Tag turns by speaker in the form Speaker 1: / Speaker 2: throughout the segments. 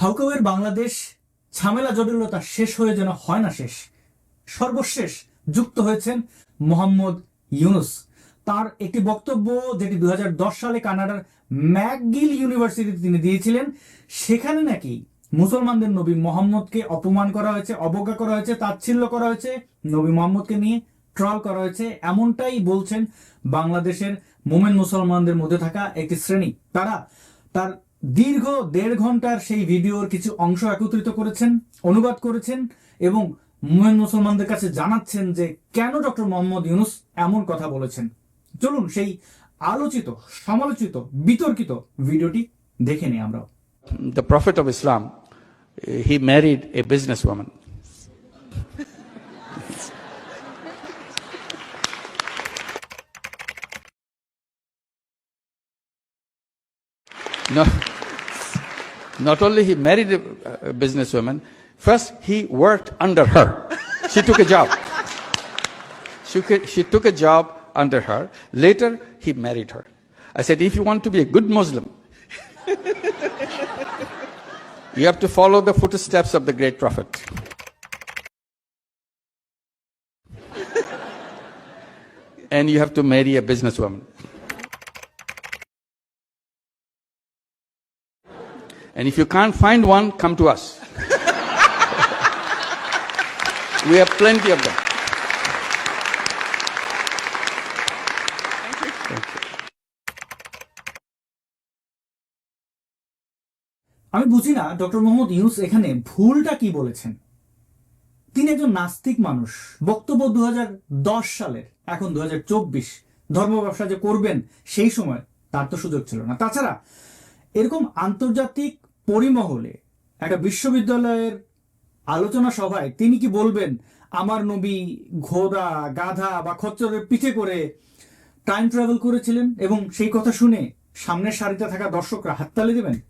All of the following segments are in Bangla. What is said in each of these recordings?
Speaker 1: হাউকাউয়ের বাংলাদেশ ঝামেলা, জটিলতা শেষ হয়ে যেন হয় না শেষ। সর্বশেষ যুক্ত হয়েছেন মোহাম্মদ ইউনুস। তার একটি বক্তব্য যেটি দু হাজার দশ সালে কানাডার ম্যাকগিল ইউনিভার্সিটিতে তিনি দিয়েছিলেন, সেখানে নাকি মুসলমানদের নবী মোহাম্মদকে অপমান করা হয়েছে, অবজ্ঞা করা হয়েছে, তাচ্ছিল্য করা হয়েছে, নবী মোহাম্মদকে নিয়ে ট্রল করা হয়েছে, এমনটাই বলছেন বাংলাদেশের মোমেন মুসলমানদের মধ্যে থাকা একটি শ্রেণি। তারা তার দীর্ঘ দেড় ঘণ্টার সেই ভিডিওর কিছু অংশ একত্রিত করেছেন অনুবাদ করেছেন এবং মোমেন মুসলমানদের কাছে জানাচ্ছেন যে কেন ডক্টর মোহাম্মদ ইউনুস এমন কথা বলেছেন। চলুন সেই আলোচিত সমালোচিত বিতর্কিত ভিডিওটি দেখে নিই আমরা
Speaker 2: the Prophet of Islam he he a business businesswoman. no, not only he married a, businesswoman, first he worked under her. She took a job. She, she took a job under her. Later, he married her. I said, if you want to be a good Muslim, you have to follow the footsteps of the great prophet. and you have to marry a businesswoman. And if you can't find one, come to us. we have plenty of them.
Speaker 1: আমি বুঝি না ডক্টর মোহাম্মদ ইউস এখানে ভুলটা কি বলেছেন তিনি একজন নাস্তিক মানুষ বক্তব্য দু হাজার দশ সালের এখন দু হাজার চব্বিশ ধর্ম ব্যবসা যে করবেন সেই সময় তার তো সুযোগ ছিল না তাছাড়া এরকম আন্তর্জাতিক পরিমহলে, একটা বিশ্ববিদ্যালয়ের আলোচনা সভায় তিনি কি বলবেন, আমার নবী ঘোড়া, গাধা বা খচ্চরের পিঠে করে টাইম ট্রাভেল করেছিলেন এবং সেই কথা শুনে সামনের সারিতে থাকা দর্শকরা হাততালি দেবেন?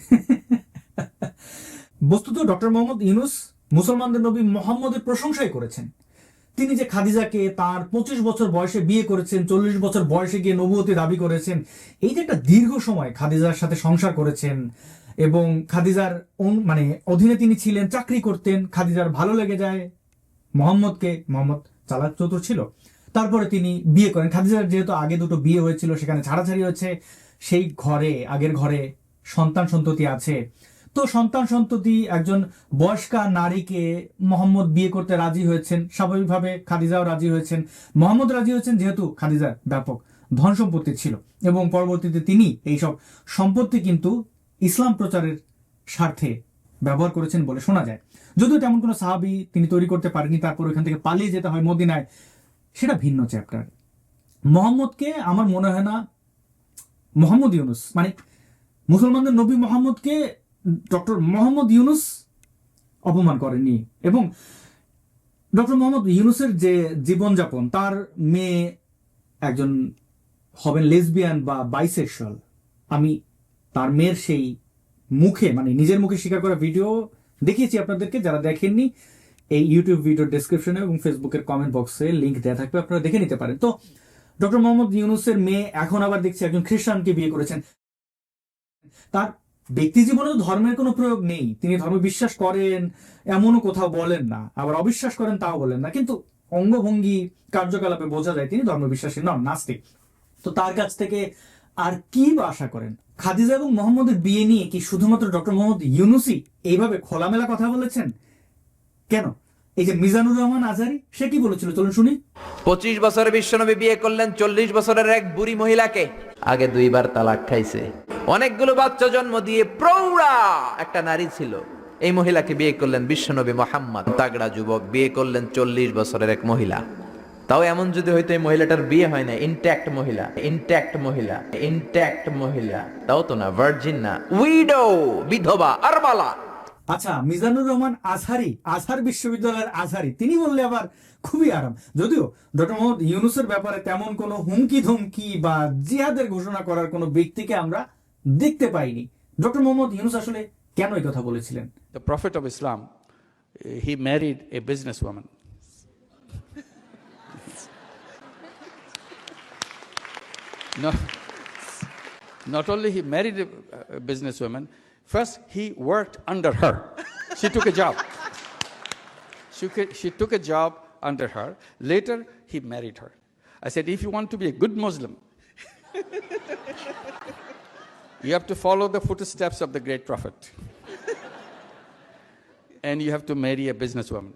Speaker 1: বস্তুত ডক্টর মোহাম্মদ ইউনুস মুসলমানদের নবী মোহাম্মদের প্রশংসাই করেছেন। তিনি যে খাদিজাকে তার পঁচিশ বছর বয়সে বিয়ে করেছেন, চল্লিশ বছর বয়সে গিয়ে নবুয়তি দাবি করেছেন, এই যে একটা দীর্ঘ সময় খাদিজার সাথে সংসার করেছেন এবং খাদিজার মানে অধীনে তিনি ছিলেন, চাকরি করতেন, খাদিজার ভালো লেগে যায়, মোহাম্মদকে, মোহাম্মদ চালাক চতুর ছিল। তারপরে তিনি বিয়ে করেন। খাদিজার যেহেতু আগে দুটো বিয়ে হয়েছিল, সেখানে ছাড়াছাড়ি হয়েছে, সেই ঘরে, আগের ঘরে সন্তান সন্ততি আছে। তো সন্তান সন্ততি একজন বয়স্কা নারীকে মোহাম্মদ বিয়ে করতে রাজি হয়েছেন। স্বাভাবিকভাবে খাদিজাও রাজি হয়েছেন। মোহাম্মদ রাজি হয়েছেন যেহেতু খাদিজার ব্যাপক ধন সম্পত্তি ছিল এবং পরবর্তীতে তিনি এইসব সম্পত্তি কিন্তু ইসলাম প্রচারের স্বার্থে ব্যবহার করেছেন বলে শোনা যায়। যদিও তেমন কোনো সাহাবি তিনি তৈরি করতে পারেনি তারপর ওইখান থেকে পালিয়ে যেতে হয় মদিনায়। সেটা ভিন্ন চ্যাপ্টার মোহাম্মদকে আমার মনে হয় না, মোহাম্মদ ইউনুস মানে মুসলমানদের নবী মোহাম্মদকে ডক্টর মোহাম্মদ ইউনুস অপমান করেনি এবং ডক্টর মোহাম্মদ ইউনুসের যে জীবনযাপন, তার মেয়ে একজন হবেন লেসবিয়ান বা বাইসেক্সুয়াল আমি তার মেয়ের সেই মুখে মানে নিজের মুখে স্বীকার করা ভিডিও দেখিয়েছি আপনাদেরকে, যারা দেখেননি, এই ইউটিউব ভিডিও ডেসক্রিপশনে এবং ফেসবুকের কমেন্ট বক্সে লিঙ্ক দেওয়া থাকবে, আপনারা দেখে নিতে পারেন। তো ডক্টর মোহাম্মদ ইউনুসের মেয়ে এখন আবার দেখছি একজন খ্রিস্টানকে বিয়ে করেছেন। তার ব্যক্তি জীবনেও ধর্মের কোনো প্রয়োগ নেই। তিনি ধর্ম বিশ্বাস করেন, এমনও কোথাও বলেন না। আবার অবিশ্বাস করেন, তাও বলেন না। কিন্তু অঙ্গভঙ্গি কার্যকলাপে বোঝা যায় তিনি ধর্ম বিশ্বাসী নন, নাস্তিক। তো তার কাছ থেকে আর কি বা আশা করেন? খাদিজা এবং মোহাম্মদের বিয়ে নিয়ে কি শুধুমাত্র ডক্টর মোহাম্মদ ইউনুসি এইভাবে খোলামেলা কথা বলেছেন? কেন? এই যে মিজানুর রহমান আজারি, সে কি বলেছিল? চলুন শুনি।
Speaker 3: পঁচিশ বছরে বিশ্বনবী বিয়ে করলেন, চল্লিশ বছরের এক বুড়ি মহিলাকে। আগে দুইবার তালাক খাইছে। অনেকগুলো বাচ্চা জন্ম দিয়ে প্রৌঢ়া একটা নারী ছিল। এই মহিলাকে বিয়ে করলেন বিশ্বনবী মোহাম্মদ। তাগড়া যুবক বিয়ে করলেন চল্লিশ বছরের এক মহিলা। তাও এমন যদি হয়তো এই মহিলাটার বিয়ে হয় না ইনট্যাক্ট মহিলা ইনট্যাক্ট মহিলা ইনট্যাক্ট মহিলা তাও তো না ভার্জিন না। উইডো বিধবা আরবালা।
Speaker 1: আচ্ছা মিজানুর রহমান আজহারি আজহার বিশ্ববিদ্যালয়ের আজহারি তিনি বললে আবার খুবই আরাম। যদিও ডক্টর মোহাম্মদ ইউনুসের ব্যাপারে তেমন কোনো হুমকি ধমকি বা জিহাদের ঘোষণা করার কোনো ব্যক্তিকে আমরা দেখতে পাইনি। ডক্টর মোহাম্মদ ইউনুস আসলে কেন এই কথা বলেছিলেন?
Speaker 2: The Prophet of Islam, eh, he married a businesswoman. No, not only he married a, businesswoman, First, he worked under her. She took a job. She took a job under her. Later, he married her. I said, if you want to be a good Muslim, you have to follow the footsteps of the great prophet. and you have to marry a businesswoman.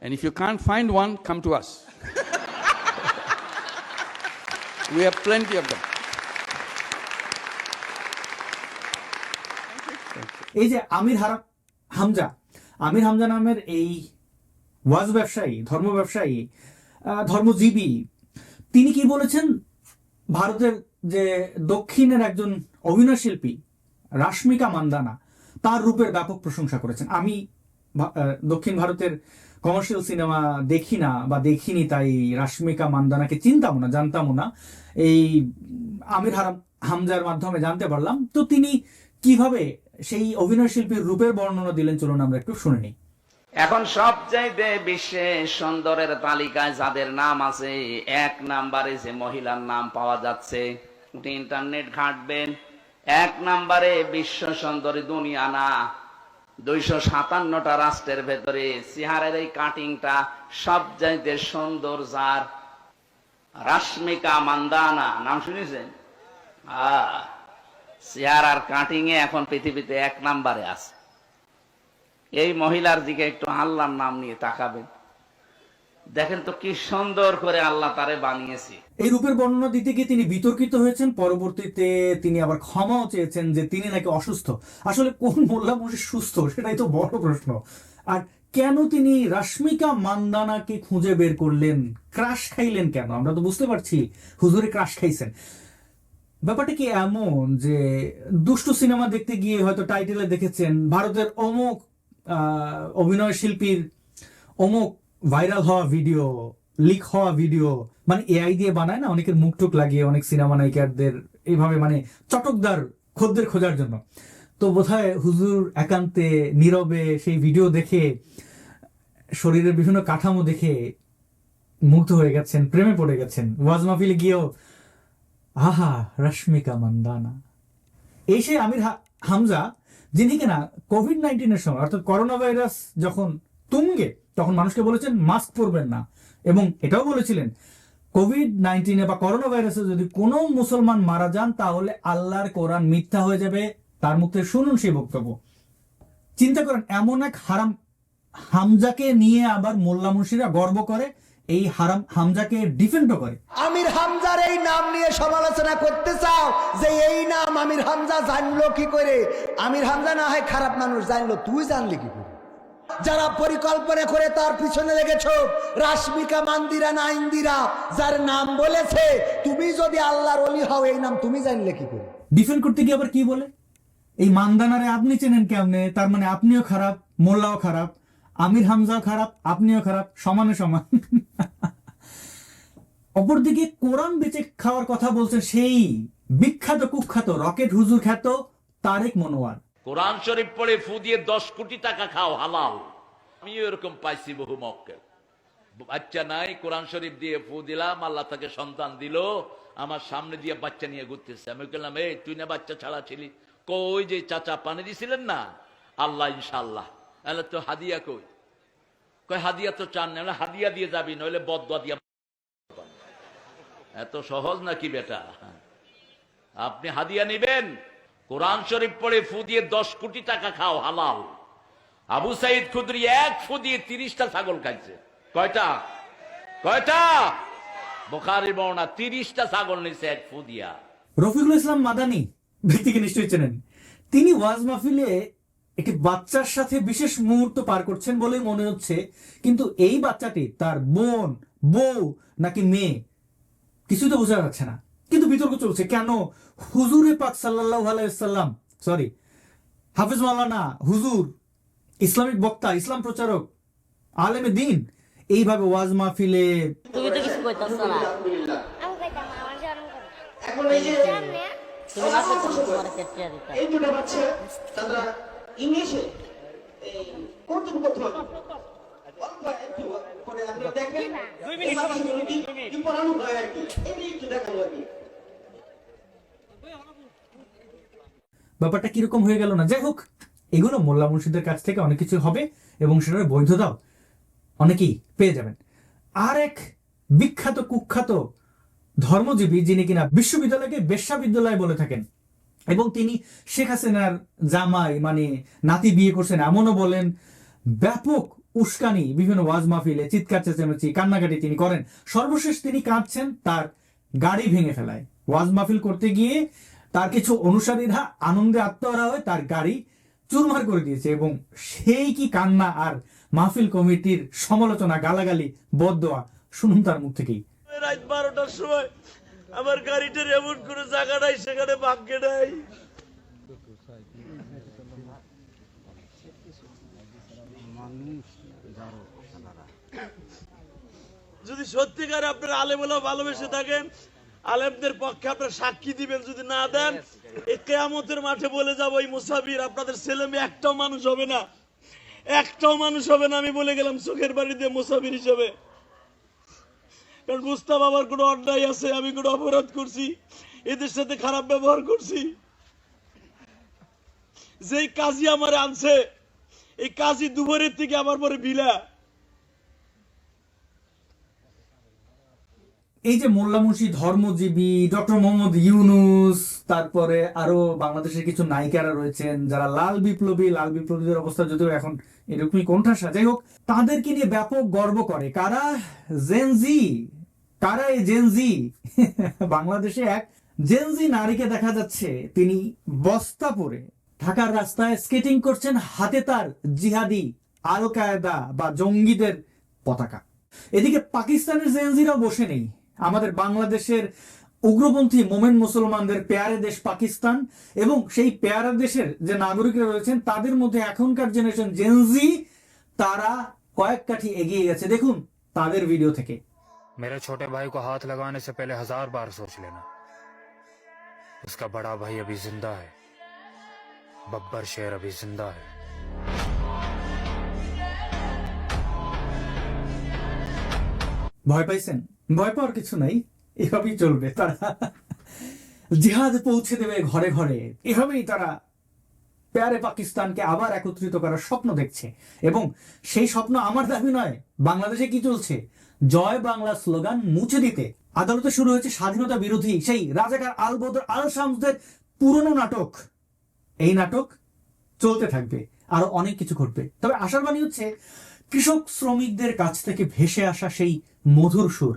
Speaker 2: And if you can't find one, come to us. We have plenty of them.
Speaker 1: এই যে আমির হারাম হামজা, আমির হামজা নামের এই ওয়াজ ব্যবসায়ী, ধর্ম ব্যবসায়ী ধর্মজীবী, তিনি কি বলেছেন ভারতের যে দক্ষিণের একজন অভিনয় শিল্পী, রাশ্মিকা মান্দানা, তার রূপের ব্যাপক প্রশংসা করেছেন আমি দক্ষিণ ভারতের কমার্শিয়াল সিনেমা দেখি না বা দেখিনি তাই রাশ্মিকা মান্দানাকে চিনতাম না জানতামও না। এই আমির হারাম হামজার মাধ্যমে জানতে পারলাম। তো তিনি কীভাবে সেই অভিনয় শিল্পীর রূপের বর্ণনা দিলেন চলুন আমরা একটু শুনে নিই।
Speaker 4: এখন সবচাইতে বিশ্বে সুন্দরের তালিকায় যাদের নাম আছে, এক নাম্বারে যে মহিলার নাম পাওয়া যাচ্ছে আপনি ইন্টারনেট ঘাঁটবেন। এক নাম্বারে বিশ্ব সুন্দরী দুনিয়া না দুইশো সাতান্নটা রাষ্ট্রের ভেতরে সিহারের এই কাটিংটা সবচাইতে সুন্দর যার। রাশ্মিকা মান্দানা, নাম শুনেছেন? আহ চেহারার কাটিং এ এখন পৃথিবীতে এক নাম্বারে আছে। এই মহিলার দিকে একটু আল্লাহর নাম নিয়ে তাকাবেন। দেখেন তো কি সুন্দর করে আল্লাহ তারে বানিয়েছে।
Speaker 1: এই রূপের বর্ণনা দিতে গিয়ে তিনি বিতর্কিত হয়েছেন, পরবর্তীতে তিনি আবার ক্ষমাও চেয়েছেন যে তিনি নাকি অসুস্থ। আসলে কোন মোল্লা মসজিদ সুস্থ? সেটাই তো বড় প্রশ্ন। আর কেন তিনি রাশ্মিকা মান্দানাকে খুঁজে বের করলেন? ক্রাশ খাইলেন কেন? আমরা তো বুঝতে পারছি, হুজুরে ক্রাশ খাইছেন। ব্যাপারটা কি এমন যে দুষ্টু সিনেমা দেখতে গিয়ে হয়তো টাইটেলে দেখেছেন, ভারতের অমুক অভিনয় শিল্পীর অমুক ভাইরাল হওয়া ভিডিও লিক হওয়া ভিডিও মানে এআই দিয়ে বানায় না, অনেকের মুখ টুক লাগিয়ে, অনেক সিনেমা নায়িকারদের এইভাবে মানে চটকদার খদ্দের খোঁজার জন্য। তো বোধহয় হুজুর একান্তে, নীরবে সেই ভিডিও দেখে, শরীরের বিভিন্ন কাঠামো দেখে মুগ্ধ হয়ে গেছেন, প্রেমে পড়ে গেছেন। ওয়াজ মাহফিলে গিয়েও, আহা, রশ্মিকা মান্দানা। এই সেই আমির হামজা, যিনি কিনা কোভিড নাইন্টিনের সময়, অর্থাৎ করোনা ভাইরাস যখন তুঙ্গে, তখন মানুষকে বলেছেন মাস্ক পরবেন না। এবং এটাও বলেছিলেন, কোভিড নাইন্টিনে বা করোনা ভাইরাসে যদি কোনো মুসলমান মারা যান, তাহলে আল্লাহর কোরআন মিথ্যা হয়ে যাবে। তার মুখ শুনুন সেই বক্তব্য। চিন্তা করেন, এমন এক হারাম হামজাকে নিয়ে আবার মোল্লা মুন্সিরা গর্ব করে, এই হারাম হামজাকে ডিফেন্ডও করে।
Speaker 5: আমির হামজার এই নাম নিয়ে সমালোচনা করতে চাও, যে এই নাম আমির হামজা জানলো কি করে? আমির হামজা না হয় খারাপ মানুষ, জানলো। তুই জানলি কি করে? যারা পরিকল্পনা করে তার পিছনে লেগেছ, রাশ্মিকা, মান্দিরা না ইন্দিরা, যার নাম বলেছে, তুমি যদি আল্লাহর অলি হও, এই নাম তুমি জানলে কি করে?
Speaker 1: ডিফেন্ড করতে গিয়ে আবার কি বলে? এই মান্দানারে আপনি চেনেন কেমনে? তার মানে আপনিও খারাপ, মোল্লাও খারাপ, আমির হামজাও খারাপ, আপনিও খারাপ, সমানে সমান। অপরদিকে কোরআন বেচে খাওয়ার কথা বলছে সেই বিখ্যাত, কুখ্যাত, রকেট হুজুর খ্যাত তারেক মনোয়ার।
Speaker 6: কোরআন শরীফ পড়ে ফু দিয়ে দশ কোটি টাকা খাও, হালাল। আমি এরকম পাইছি বহু মক্কেল বাচ্চা নাই, কোরআন শরীফ দিয়ে ফু দিলাম, আল্লাহ তাকে সন্তান দিল, আমার সামনে দিয়ে বাচ্চা নিয়ে ঘুরতেছে। আমি বললাম, এই, তুই না বাচ্চা ছাড়া ছিলি? কই যে, চাচা, পানি দিছিলেন না? আল্লাহ ইনশাল্লাহ তাহলে তো হাদিয়া কই? কই হাদিয়া তো চান না। হাদিয়া দিয়ে যাবি, নইলে বদয়া দিয়া এত সহজ নাকি বেটা? আপনি হাদিয়া নেবেন কোরআন শরীফ পড়ে ফু দিয়ে দশ কোটি টাকা খাও, হালাল। আবু সাইদ খুদরি এক ফু দিয়ে তিরিশটা ছাগল খাইছে। কয়টা? কয়টা? বোখারি বর্ণা তিরিশটা ছাগল নিছে এক ফু দিয়া।
Speaker 1: রফিকুল ইসলাম মাদানি ব্যক্তিকে নিশ্চয়ই চেনেন। তিনি ওয়াজ মাহফিলে একটি বাচ্চার সাথে বিশেষ মুহূর্ত পার করছেন বলেই মনে হচ্ছে, কিন্তু এই বাচ্চাটি তার বোন, বউ নাকি মেয়ে কিছু তো বোঝা যাচ্ছে না। কিন্তু বিতর্ক চলছে কেন হুজুরে পাক সাল্লাহ আলাইসাল্লাম সরি হাফিজ মাওলানা হুজুর ইসলামিক বক্তা ইসলাম প্রচারক আলেমে দিন এইভাবে ওয়াজ মাহফিলে
Speaker 7: তুমি তো কিছু কইতাছ না
Speaker 8: এখন এই যে
Speaker 7: তুমি না দিতা
Speaker 8: এই দুটো বাচ্চা তারা ইংলিশে এই পড়ানো হয় আর কি একটু আর কি
Speaker 1: ব্যাপারটা কীরকম হয়ে গেল না? যাই হোক, এগুলো মোল্লা মুর্শিদের কাছ থেকে অনেক কিছু হবে এবং সেটার বৈধতাও অনেকেই পেয়ে যাবেন। আর এক বিখ্যাত, কুখ্যাত ধর্মজীবী যিনি কিনা বিশ্ববিদ্যালয়কে বেশ্যা বিদ্যালয় বলে থাকেন এবং তিনি শেখ হাসিনার জামাই মানে নাতি বিয়ে করছেন এমনও বলেন, ব্যাপক উস্কানি, বিভিন্ন ওয়াজ মাহফিলে চিৎকার চেঁচামেচি, কান্নাকাটি তিনি করেন। সর্বশেষ তিনি কাঁদছেন, তার গাড়ি ভেঙে ফেলায়। ওয়াজ মাহফিল করতে গিয়ে তার কিছু অনুসারীরা আনন্দে আত্মহারা হয়ে তার গাড়ি চুরমার করে দিয়েছে এবং সেই কি কান্না আর মাহফিল কমিটির সমালোচনা, গালাগালি, বদদোয়া, শুনুন তার মুখ থেকেই।
Speaker 9: রাত বারোটার সময় আমার গাড়িটার এমন কোনো জায়গা নাই, সেখানে ভাগ্যে নাই। যদি সত্যিকার আপনার আলেমেলা ভালোবেসে থাকেন আলেমদের পক্ষে আপনার সাক্ষী দিবেন যদি না দেন এই কেয়ামতের মাঠে বলে যাব এই মুসাফির আপনাদের ছেলে মেয়ে একটাও মানুষ হবে না। একটাও মানুষ হবে না আমি বলে গেলাম চোখের বাড়িতে মুসাফির হিসেবে। কারণ মুস্তাফ আমার কোনো অন্যায় আছে আমি কোনো অপরাধ করছি এদের সাথে খারাপ ব্যবহার করছি। যেই কাজী আমার আনছে এই কাজী দুপুরের থেকে আমার পরে বিলা।
Speaker 1: এই যে মোল্লা মুন্সি ধর্মজীবী, ডক্টর মোহাম্মদ ইউনুস, তারপরে আরও বাংলাদেশের কিছু নায়িকারা রয়েছেন, যারা লাল বিপ্লবী, লাল বিপ্লবীদের অবস্থা যদিও এখন এরকমই কোণঠাসা। যাই হোক, তাদেরকে নিয়ে ব্যাপক গর্ব করে। কারা? জেনজি কারা এই জেনজি বাংলাদেশে এক জেনজি নারীকে দেখা যাচ্ছে। তিনি বস্তা পরে ঢাকার রাস্তায় স্কেটিং করছেন হাতে তার জিহাদি আল কায়দা বা জঙ্গিদের পতাকা। এদিকে পাকিস্তানের জেনজিরাও বসে নেই। আমাদের বাংলাদেশের উগ্রপন্থী মোমেন মুসলমানদের পেয়ারে দেশ পাকিস্তান এবং সেই পেয়ারা দেশের যে নাগরিকরা রয়েছেন তাদের মধ্যে এখনকার জেনারেশন জেনজি তারা কয়েক কাঠি এগিয়ে গেছে দেখুন তাদের ভিডিও থেকে
Speaker 10: मेरे छोटे भाई को हाथ लगाने से पहले हजार बार सोच लेना उसका बड़ा भाई अभी जिंदा है बब्बर शेर अभी जिंदा है
Speaker 1: ভয় পাইছেন ভয় পাওয়ার কিছু নাই, এভাবেই চলবে তারা। জিহাদ পৌঁছে দেবে ঘরে ঘরে। এভাবেই তারা প্যারে পাকিস্তানকে আবার একত্রিত করার স্বপ্ন দেখছে। এবং সেই স্বপ্ন আমার দাবি নয়, বাংলাদেশে কি চলছে? জয় বাংলা স্লোগান মুছে দিতে। আদালতে শুরু হয়েছে স্বাধীনতা বিরোধী সেই রাজাকার আল বদর আল শামসদের পুরনো নাটক। এই নাটক চলতে থাকবে, আরও অনেক কিছু ঘটবে। তবে আশার বাণী হচ্ছে, কৃষক শ্রমিকদের কাছ থেকে ভেসে আসা সেই মধুর সুর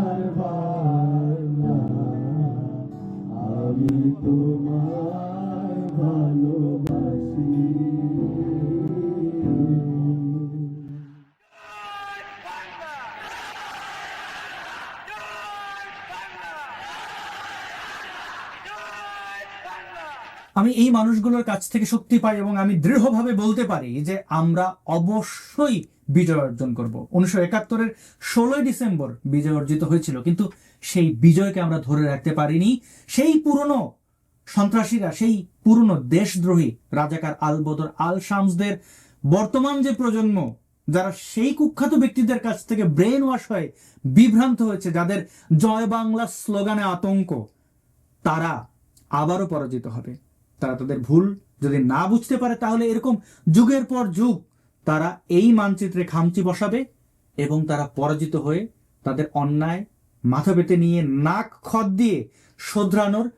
Speaker 1: আমি মানুষগুলোর কাছ থেকে শক্তি পাই এবং আমি দৃঢ়ভাবে বলতে পারি যে আমরা অবশ্যই বিজয় অর্জন করব। উনিশশো একাত্তরের ষোলোই ডিসেম্বর বিজয় অর্জিত হয়েছিল, কিন্তু সেই বিজয়কে আমরা ধরে রাখতে পারিনি। সেই পুরনো সন্ত্রাসীরা, সেই পুরনো দেশদ্রোহী রাজাকার আল বদর আল শামসদের বর্তমান যে প্রজন্ম, যারা সেই কুখ্যাত ব্যক্তিদের কাছ থেকে ব্রেন ওয়াশ হয়ে বিভ্রান্ত হয়েছে, যাদের জয় বাংলা স্লোগানে আতঙ্ক, তারা আবারও পরাজিত হবে। তারা তাদের ভুল যদি না বুঝতে পারে, তাহলে এরকম যুগের পর যুগ তারা এই মানচিত্রে খামচি বসাবে এবং তারা পরাজিত হয়ে তাদের অন্যায় মাথা পেতে নিয়ে নাক খদ দিয়ে শোধরানোর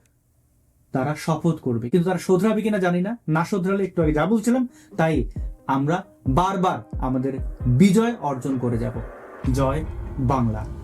Speaker 1: তারা শপথ করবে। কিন্তু তারা শোধরাবে কিনা জানি না। না শোধরালে একটু আগে যা বলছিলাম, তাই আমরা বারবার আমাদের বিজয় অর্জন করে যাব। জয় বাংলা।